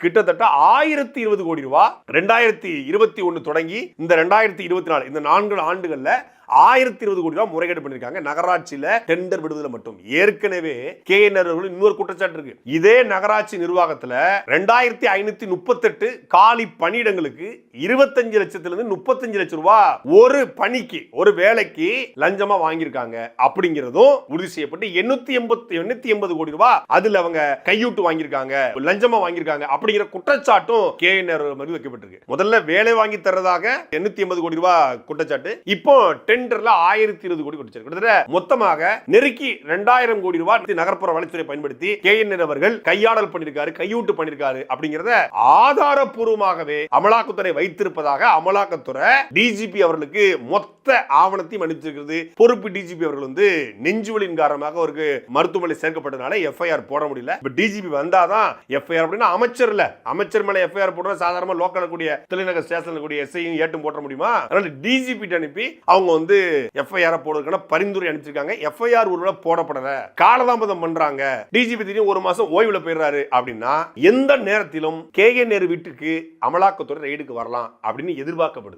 கிட்டத்தட்ட ஆயிரத்தி இருபது கோடி ரூபாய் ரெண்டாயிரத்தி இருபத்தி ஒன்னு தொடங்கி இந்த ரெண்டாயிரத்தி இருபத்தி நாலு இந்த நான்கு ஆண்டுகளில் ஆயிரத்தி இருபது கோடி ரூபாய் முறைகேடு பண்ணியிருக்காங்க. நகராட்சியில டெண்டர் விடுதலை மட்டும். ஏற்கனவே கே இன்னொரு குற்றச்சாட்டு இருக்கு. இதே நகராட்சி நிர்வாகத்துல ரெண்டாயிரத்தி ஐநூத்தி முப்பத்தெட்டு காலி பணியிடங்களுக்கு இருபத்தஞ்சு லட்சத்துல இருந்து முப்பத்தஞ்சு லட்சம் ரூபாய் ஒரு பணிக்கு ஒரு வேலைக்கு லஞ்சமா வாங்கியிருக்காங்க. அப்படிங்கிறதும் உறுதி செய்யப்பட்டு எண்ணூத்தி எண்பத்தி எண்ணூத்தி எண்பது கோடி ரூபாய் அதுல அவங்க கையூட்டு வாங்கியிருக்காங்க. லஞ்சமா வாங்கியிருக்காங்க. அப்படிங்கிற குற்றச்சாட்டும் கே மீது வைக்கப்பட்டிருக்கு. முதல்ல வேலை வாங்கி தர்றதாக எண்ணூத்தி எண்பது கோடி ரூபாய் குற்றச்சாட்டு. இப்போ டெண்டர்ல ஆயிரத்தி இருபது கோடி கொடுத்தாரு கிட்டத்தட்ட மொத்தமாக நெருக்கி ரெண்டாயிரம் கோடி ரூபாய் நகர்ப்புற வளர்ச்சித்துறை பயன்படுத்தி கே அவர்கள் கையாடல் பண்ணிருக்காரு கையூட்டு பண்ணிருக்காரு அப்படிங்கறத ஆதாரபூர்வமாகவே அமலாக்கத்துறை வைத்திருப்பதாக அமலாக்கத்துறை டிஜிபி அவர்களுக்கு மொத்த ஆவணத்தையும் அனுப்பிச்சிருக்கிறது. பொறுப்பு டிஜிபி அவர்கள் வந்து நெஞ்சுவலின் காரணமாக அவருக்கு மருத்துவமனை சேர்க்கப்பட்டதுனால எஃப்ஐஆர் போட முடியல. இப்ப டிஜிபி வந்தாதான் எஃப்ஐஆர் அப்படின்னா அமைச்சர் இல்ல. அமைச்சர் மேல எஃப்ஐஆர் போடுற சாதாரண லோக்கல் கூடிய தலைநகர் ஸ்டேஷன்ல கூடிய எஸ்ஐயும் ஏட்டும் போட முடியுமா? அதனால டிஜிபி அனுப்பி அவங்க வந்து வந்து எஃப்ஐஆர் போடுறதுக்கான பரிந்துரை அனுப்பிச்சிருக்காங்க. எஃப்ஐஆர் ஒருவேளை போடப்படல. காலதாமதம் பண்றாங்க. டிஜிபி திடீர்னு ஒரு மாசம் ஓய்வுல போயிடுறாரு அப்படின்னா எந்த நேரத்திலும் கே நேரு வீட்டுக்கு அமலாக்கத்துறை ரெய்டுக்கு வரலாம் அப்படின்னு எதிர்பார்க்கப்படுது.